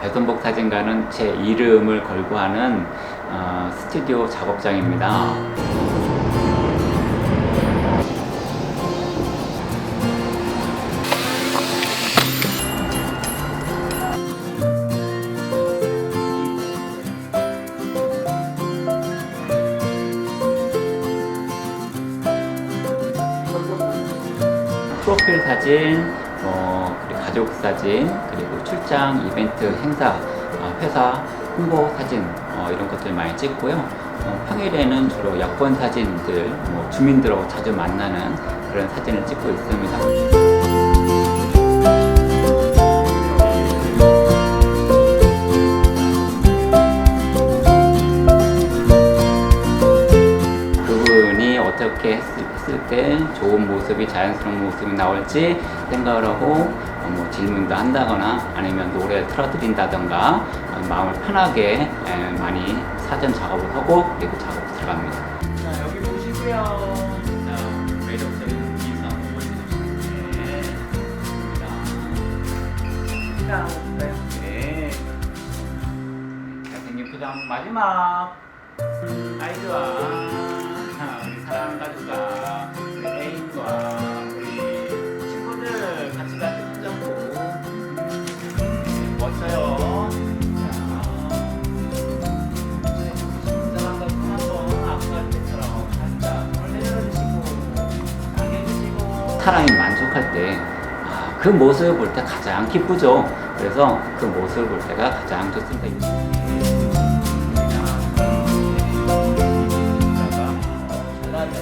배선복 사진가는 제 이름을 걸고 하는 어, 스튜디오 작업장입니다. 사진, 가족 사진, 그리고 출장, 이벤트, 행사, 어, 회사 홍보 사진 어, 이런 것들 많이 찍고요. 어, 평일에는 주로 여권 사진들, 뭐 주민들하고 자주 만나는 그런 사진을 찍고 있습니다. 어떻게 했을, 때 좋은 모습이 자연스러운 모습이 나올지 생각을 하고 어, 뭐 질문도 한다거나 아니면 노래 틀어드린다던가 어, 마음을 편하게 에, 많이 사전 작업을 하고 그리고 작업 들어갑니다. 자 여기 보시고요. 자 자, 네. 잘생긴 표정 마지막. 아이 좋아 사람이 만족할 때 아, 그 모습을 볼 때 가장 기쁘죠 그래서 그 모습을 볼 때가 가장 좋습니다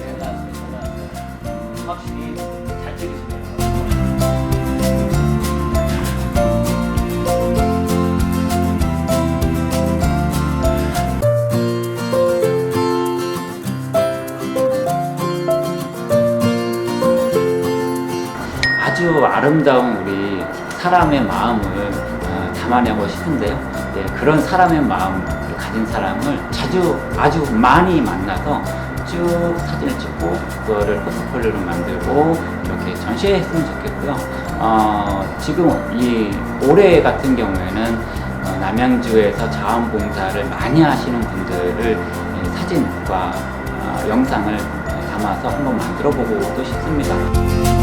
잘나왔어. 확실히 잘 찍으시네요. 아주 아름다운 우리 사람의 마음을 어, 담아내고 싶은데요. 예, 그런 사람의 마음을 가진 사람을 자주 아주 많이 만나서 쭉 사진을 찍고 그거를 포트폴리오로 만들고 이렇게 전시했으면 좋겠고요. 어, 지금 이 올해 같은 경우에는 어, 남양주에서 자원봉사를 많이 하시는 분들을 이 사진과 어, 영상을 담아서 한번 만들어 보고도 싶습니다.